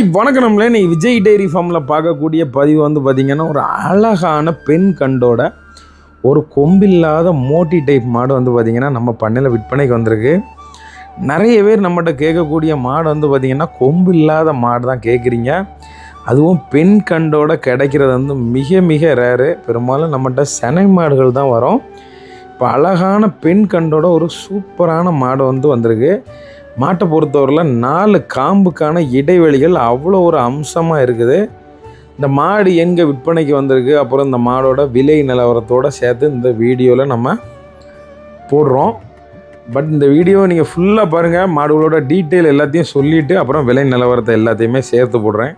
Hi வணக்கம் நம்மளே. நீ விஜய் டெய்ரி ஃபார்மில் பார்க்கக்கூடிய பதிவு வந்து பார்த்திங்கன்னா ஒரு அழகான பெண் கண்டோட ஒரு கொம்பில்லாத மோட்டி டைப் மாடு வந்து பார்த்திங்கன்னா நம்ம பண்ணையில் விற்பனைக்கு வந்திருக்கு. நிறைய பேர் நம்மகிட்ட கேட்கக்கூடிய மாடு வந்து பார்த்திங்கன்னா கொம்பு இல்லாத மாடு தான் கேட்குறீங்க அதுவும் பெண் கண்டோட கிடைக்கிறது வந்து மிக மிக ரேரு பெரும்பாலும் நம்மகிட்ட செனை மாடுகள் தான் வரும். இப்போ அழகான பெண் கண்டோட ஒரு சூப்பரான மாடு வந்து வந்திருக்கு. மாட்டை பொறுத்தவரையில் நாலு காம்புக்கான இடைவெளிகள் அவ்வளோ ஒரு அம்சமாக இருக்குது. இந்த மாடு எங்கே விற்பனைக்கு வந்திருக்கு அப்புறம் இந்த மாடோட விலை நிலவரத்தோடு சேர்த்து இந்த வீடியோவில் நம்ம போடுறோம். பட் இந்த வீடியோ நீங்கள் ஃபுல்லாக பாருங்கள் மாடுகளோட டீட்டெயில் எல்லாத்தையும் சொல்லிவிட்டு அப்புறம் விலை நிலவரத்தை எல்லாத்தையுமே சேர்த்து போடுறேன்.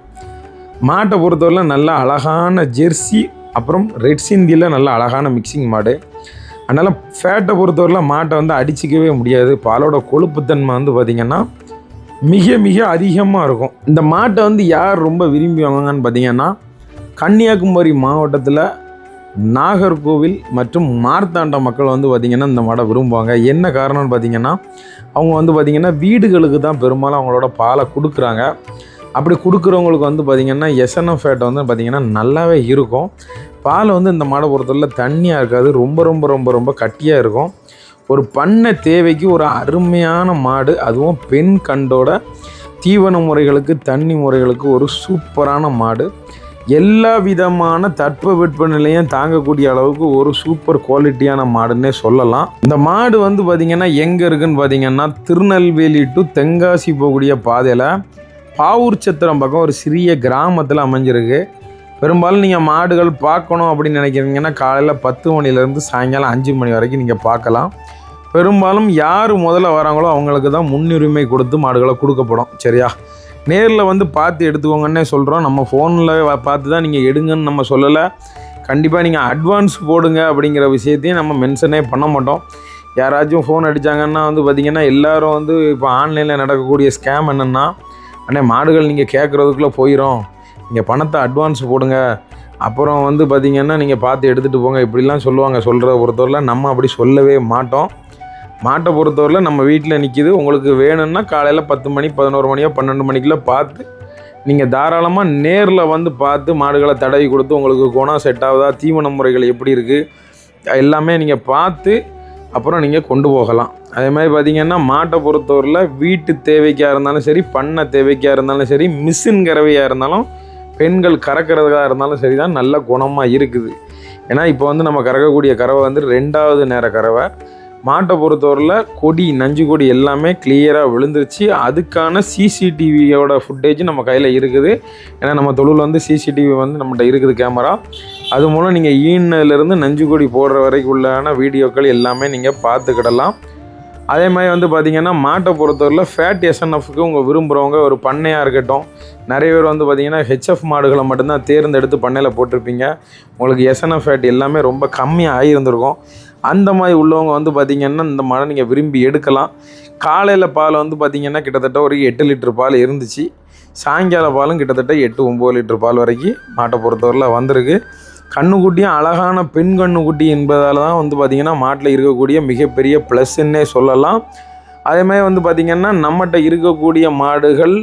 மாட்டை பொறுத்தவரையில் நல்லா அழகான ஜெர்சி அப்புறம் ரெட் சிந்தியில் நல்ல அழகான மிக்சிங் மாடு. அதனால் ஃபேட்டை பொறுத்தவரையில் மாட்டை வந்து அடிச்சிக்கவே முடியாது. பாலோட கொழுப்புத்தன்மை வந்து பார்த்திங்கன்னா மிக மிக அதிகமாக இருக்கும். இந்த மாட்டை வந்து யார் ரொம்ப விரும்பி வாங்குவாங்கன்னு பார்த்தீங்கன்னா கன்னியாகுமரி மாவட்டத்தில் நாகர்கோவில் மற்றும் மார்த்தாண்ட மக்கள் வந்து பார்த்திங்கன்னா இந்த மாடை விரும்புவாங்க. என்ன காரணம்னு பார்த்திங்கன்னா அவங்க வந்து பார்த்திங்கன்னா வீடுகளுக்கு தான் பெரும்பாலும் அவங்களோட பாலை கொடுக்குறாங்க. அப்படி கொடுக்குறவங்களுக்கு வந்து பார்த்திங்கன்னா எஸ்என்எஃப் ஃபேட் வந்து பார்த்திங்கன்னா நல்லாவே இருக்கும். பால் வந்து இந்த மாடை பொறுத்தவரையில் தண்ணியாக இருக்காது. ரொம்ப ரொம்ப ரொம்ப ரொம்ப கட்டியாக இருக்கும். ஒரு பண்ணை தேவைக்கு ஒரு அருமையான மாடு. அதுவும் பெண் கண்டோட தீவன முறைகளுக்கு தண்ணி முறைகளுக்கு ஒரு சூப்பரான மாடு. எல்லா விதமான தட்ப வெப்பநிலையும் தாங்கக்கூடிய அளவுக்கு ஒரு சூப்பர் குவாலிட்டியான மாடுன்னே சொல்லலாம். இந்த மாடு வந்து பார்த்திங்கன்னா எங்கே இருக்குன்னு பார்த்தீங்கன்னா திருநெல்வேலி டு தென்காசி போகக்கூடிய பாதையில் பாவூர் சத்திரம் பக்கம் ஒரு சிறிய கிராமத்தில் அமைஞ்சிருக்கு. பெரும்பாலும் நீங்கள் மாடுகள் பார்க்கணும் அப்படின்னு நினைக்கிறீங்கன்னா காலையில் பத்து மணிலேருந்து சாயங்காலம் அஞ்சு மணி வரைக்கும் நீங்கள் பார்க்கலாம். பெரும்பாலும் யார் முதல்ல வராங்களோ அவங்களுக்கு தான் முன்னுரிமை கொடுத்து மாடுகளை கொடுக்கப்படும். சரியா? நேரில் வந்து பார்த்து எடுத்துக்கோங்கன்னே சொல்கிறோம் நம்ம ஃபோனில் பார்த்து தான் நீங்கள் எடுங்கன்னு நம்ம சொல்லலை. கண்டிப்பாக நீங்கள் அட்வான்ஸ் போடுங்க அப்படிங்கிற விஷயத்தையும் நம்ம மென்ஷனே பண்ண மாட்டோம். யாராச்சும் ஃபோன் அடித்தாங்கன்னா வந்து பார்த்திங்கன்னா எல்லோரும் வந்து இப்போ ஆன்லைனில் நடக்கக்கூடிய ஸ்கேம் என்னென்னா அண்ணே மாடுகள் நீங்கள் கேட்குறதுக்குள்ளே போயிடும் நீங்கள் பணத்தை அட்வான்ஸ் போடுங்க. அப்புறம் வந்து பார்த்திங்கன்னா நீங்கள் பார்த்து எடுத்துகிட்டு போங்க. இப்படிலாம் சொல்லுவாங்க. சொல்கிறத பொறுத்தவரையில் நம்ம அப்படி சொல்லவே மாட்டோம். மாட்டை பொறுத்தவரையில் நம்ம வீட்டில் நிற்கிது உங்களுக்கு வேணும்னா காலையில் பத்து மணி பதினோரு மணியோ பன்னெண்டு மணிக்குள்ளே பார்த்து நீங்கள் தாராளமாக நேரில் வந்து பார்த்து மாடுகளை தடவி கொடுத்து உங்களுக்கு குணம் செட் ஆகுதா தீவன முறைகள் எப்படி இருக்குது எல்லாமே நீங்கள் பார்த்து அப்புறம் நீங்கள் கொண்டு போகலாம். அதே மாதிரி பார்த்திங்கன்னா மாட்டை பொறுத்தவரையில் வீட்டு தேவைக்காக இருந்தாலும் சரி பண்ணை தேவைக்காக இருந்தாலும் சரி மிஷின் கறவையாக இருந்தாலும் பெண்கள் கறக்கிறதா இருந்தாலும் சரி தான் நல்ல குணமாக இருக்குது. ஏன்னா இப்போ வந்து நம்ம கறக்கக்கூடிய கறவை வந்து ரெண்டாவது நேர கறவை. மாட்டை பொறுத்தவரையில் கொடி நஞ்சு கொடி எல்லாமே கிளியராக விழுந்துருச்சு. அதுக்கான சிசிடிவியோட ஃபுட்டேஜ் நம்ம கையில் இருக்குது. ஏன்னா நம்ம தொழில் வந்து சிசிடிவி வந்து நம்மகிட்ட இருக்குது கேமரா அது மூலம் நீங்கள் ஈனிலேருந்து நஞ்சு கொடி போடுற வரைக்கும் உள்ளான வீடியோக்கள் எல்லாமே நீங்கள் பார்த்துக்கிடலாம். அதே மாதிரி வந்து பார்த்திங்கன்னா மாட்டை பொறுத்தவரையில் ஃபேட் எஸ்என்எஃப்க்கு உங்கள் விரும்புகிறவங்க ஒரு பண்ணையாக இருக்கட்டும் நிறைய பேர் வந்து பார்த்திங்கன்னா ஹெச்எஃப் மாடுகளை மட்டும்தான் தேர்ந்தெடுத்து பண்ணையில் போட்டிருப்பீங்க. உங்களுக்கு எஸ்என்எஃப் ஃபேட் எல்லாமே ரொம்ப கம்மியாக ஆகியிருந்திருக்கும் அந்த மாதிரி உள்ளவங்க வந்து பார்த்திங்கன்னா இந்த மாடை நீங்கள் விரும்பி எடுக்கலாம். காலையில் பால் வந்து பார்த்திங்கன்னா கிட்டத்தட்ட ஒரு எட்டு லிட்டர் பால் இருந்துச்சு. சாயங்கால பாலும் கிட்டத்தட்ட எட்டு ஒம்பது லிட்டர் பால் வரைக்கும் மாட்டை பொறுத்தவரையில் வந்திருக்கு. கண்ணுக்குட்டியும் அழகான பெண் கண்ணுக்குட்டி என்பதால் தான் வந்து பார்த்திங்கன்னா மாட்டில் இருக்கக்கூடிய மிகப்பெரிய ப்ளஸ்ன்னே சொல்லலாம். அதேமாதிரி வந்து பார்த்திங்கன்னா நம்மகிட்ட இருக்கக்கூடிய மாடுகள்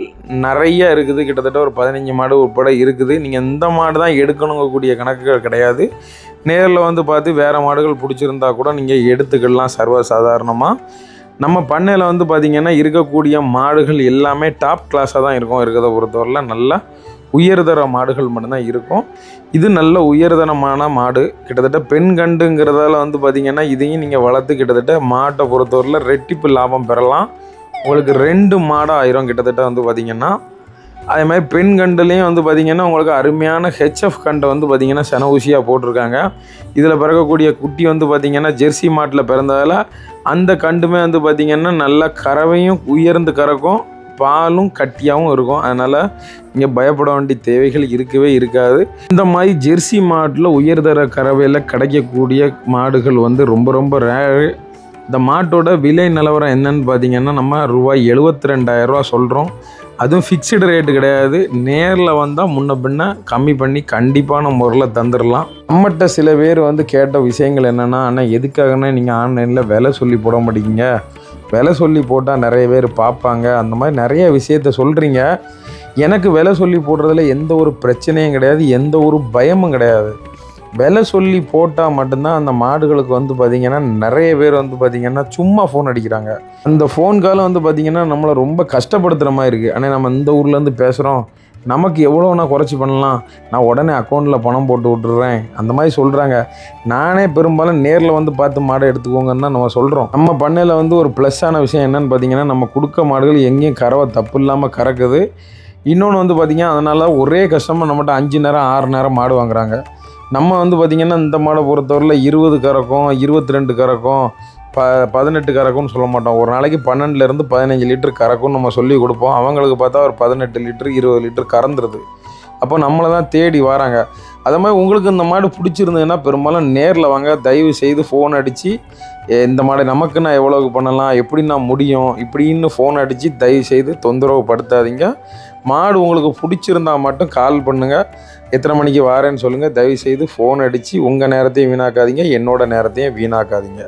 நிறைய இருக்குது. கிட்டத்தட்ட ஒரு பதினஞ்சு மாடு உட்பட இருக்குது. நீங்கள் இந்த மாடு தான் எடுக்கணுங்கக்கூடிய கணக்குகள் கிடையாது. நேரில் வந்து பார்த்து வேறு மாடுகள் பிடிச்சிருந்தா கூட நீங்கள் எடுத்துக்கலாம் சர்வசாதாரணமாக நம்ம பண்ணையில் வந்து பார்த்திங்கன்னா இருக்கக்கூடிய மாடுகள் எல்லாமே டாப் கிளாஸாக தான் இருக்கும். இருக்கிறத பொறுத்தவரையில் நல்லா உயர்தர மாடுகள் மட்டும்தான் இருக்கும். இது நல்ல உயர்தரமான மாடு. கிட்டத்தட்ட பெண் கண்டுங்கிறதால வந்து பார்த்திங்கன்னா இதையும் நீங்கள் வளர்த்து கிட்டத்தட்ட மாட்டை பொறுத்தவரையில் ரெட்டிப்பு லாபம் பெறலாம். உங்களுக்கு ரெண்டு மாடாக ஆயிரும் கிட்டத்தட்ட வந்து பார்த்திங்கன்னா அதே மாதிரி பெண் கண்டுலேயும் வந்து பார்த்திங்கன்னா உங்களுக்கு அருமையான ஹெச்எஃப் கண்டை வந்து பார்த்திங்கன்னா சென ஊசியாக போட்டிருக்காங்க. இதில் பிறக்கக்கூடிய குட்டி வந்து பார்த்திங்கன்னா ஜெர்சி மாட்டில் பிறந்ததால் அந்த கண்டுமே வந்து பார்த்திங்கன்னா நல்ல கறவையும் உயர்ந்து கறக்கும். பாலும் கட்டியாகவும் இருக்கும். அதனால் இங்கே பயப்பட வேண்டிய தேவைகள் இருக்கவே இருக்காது. இந்த மாதிரி ஜெர்சி மாட்டில் உயர்தர கறவையில் கிடைக்கக்கூடிய மாடுகள் வந்து ரொம்ப ரொம்ப ரேரு இந்த மாட்டோட விலை நிலவரம் என்னன்னு பார்த்தீங்கன்னா நம்ம ரூபாய் எழுபத்தி ரெண்டாயிரரூவா சொல்கிறோம் அதுவும் ஃபிக்ஸ்டு ரேட்டு கிடையாது. நேரில் வந்தால் முன்ன பின்ன கம்மி பண்ணி கண்டிப்பான முறையில் தந்துடலாம் நம்மகிட்ட சில பேர் வந்து கேட்ட விஷயங்கள் என்னென்னா ஆனால் எதுக்காகனா நீங்கள் ஆன்லைனில் விலை சொல்லி போட மாட்டீங்க? விலை சொல்லி போட்டால் நிறைய பேர் பார்ப்பாங்க. அந்த மாதிரி நிறைய விஷயத்த சொல்கிறீங்க எனக்கு விலை சொல்லி போடுறதுல எந்த ஒரு பிரச்சனையும் கிடையாது எந்த ஒரு பயமும் கிடையாது. விலை சொல்லி போட்டால் மட்டும்தான் அந்த மாடுகளுக்கு வந்து பார்த்திங்கன்னா நிறைய பேர் வந்து பார்த்திங்கன்னா சும்மா ஃபோன் அடிக்கிறாங்க. அந்த ஃபோன் காலம் வந்து பார்த்திங்கன்னா நம்மளை ரொம்ப கஷ்டப்படுத்துகிற மாதிரி இருக்குது ஆனால் நம்ம இந்த ஊர்லேருந்து பேசுகிறோம் நமக்கு எவ்வளோ நான் குறைச்சி பண்ணலாம்? நான் உடனே அக்கௌண்ட்டில் பணம் போட்டு விட்டுறேன். அந்த மாதிரி சொல்கிறாங்க நானே பெரும்பாலும் நேரில் வந்து பார்த்து மாடை எடுத்துக்கோங்கன்னு தான் நம்ம சொல்கிறோம் நம்ம பண்ணையில் வந்து ஒரு ப்ளஸ்ஸான விஷயம் என்னென்னு பார்த்தீங்கன்னா நம்ம கொடுக்க மாடுகள் எங்கேயும் கறவை தப்பு இல்லாமல் கறக்குது. இன்னொன்று வந்து பார்த்திங்கன்னா அதனால் ஒரே கஸ்டமர் நம்மகிட்ட அஞ்சு நேரம் ஆறு நேரம் மாடு வாங்குறாங்க. நம்ம வந்து பார்த்திங்கன்னா இந்த மாடை பொறுத்தவரையில் இருபது கறக்கும் இருபத்தி ரெண்டு கறக்கும் ப பதினெட்டு கறக்கும்னு சொல்ல மாட்டோம். ஒரு நாளைக்கு பன்னெண்டுலேருந்து பதினஞ்சு லிட்டர் கறக்கும்னு நம்ம சொல்லி கொடுப்போம். அவங்களுக்கு பார்த்தா ஒரு பதினெட்டு லிட்டர் இருபது லிட்டர் கறந்துருது. அப்போ நம்மளை தான் தேடி வராங்க. அதே மாதிரி உங்களுக்கு இந்த மாடு பிடிச்சிருந்ததுன்னா பெரும்பாலும் நேரில் வாங்க தயவு செய்து ஃபோன் அடித்து இந்த மாடு நமக்கு நான் எவ்வளோக்கு பண்ணலாம்? எப்படி நான் முடியும்? இப்படின்னு ஃபோன் அடித்து தயவு செய்து தொந்தரவு படுத்தாதீங்க. மாடு உங்களுக்கு பிடிச்சிருந்தா மட்டும் கால் பண்ணுங்கள் எத்தனை மணிக்கு வாரேன்னு சொல்லுங்கள் தயவு செய்து ஃபோன் அடித்து உங்கள் நேரத்தையும் வீணாக்காதீங்க. என்னோட நேரத்தையும் வீணாக்காதீங்க.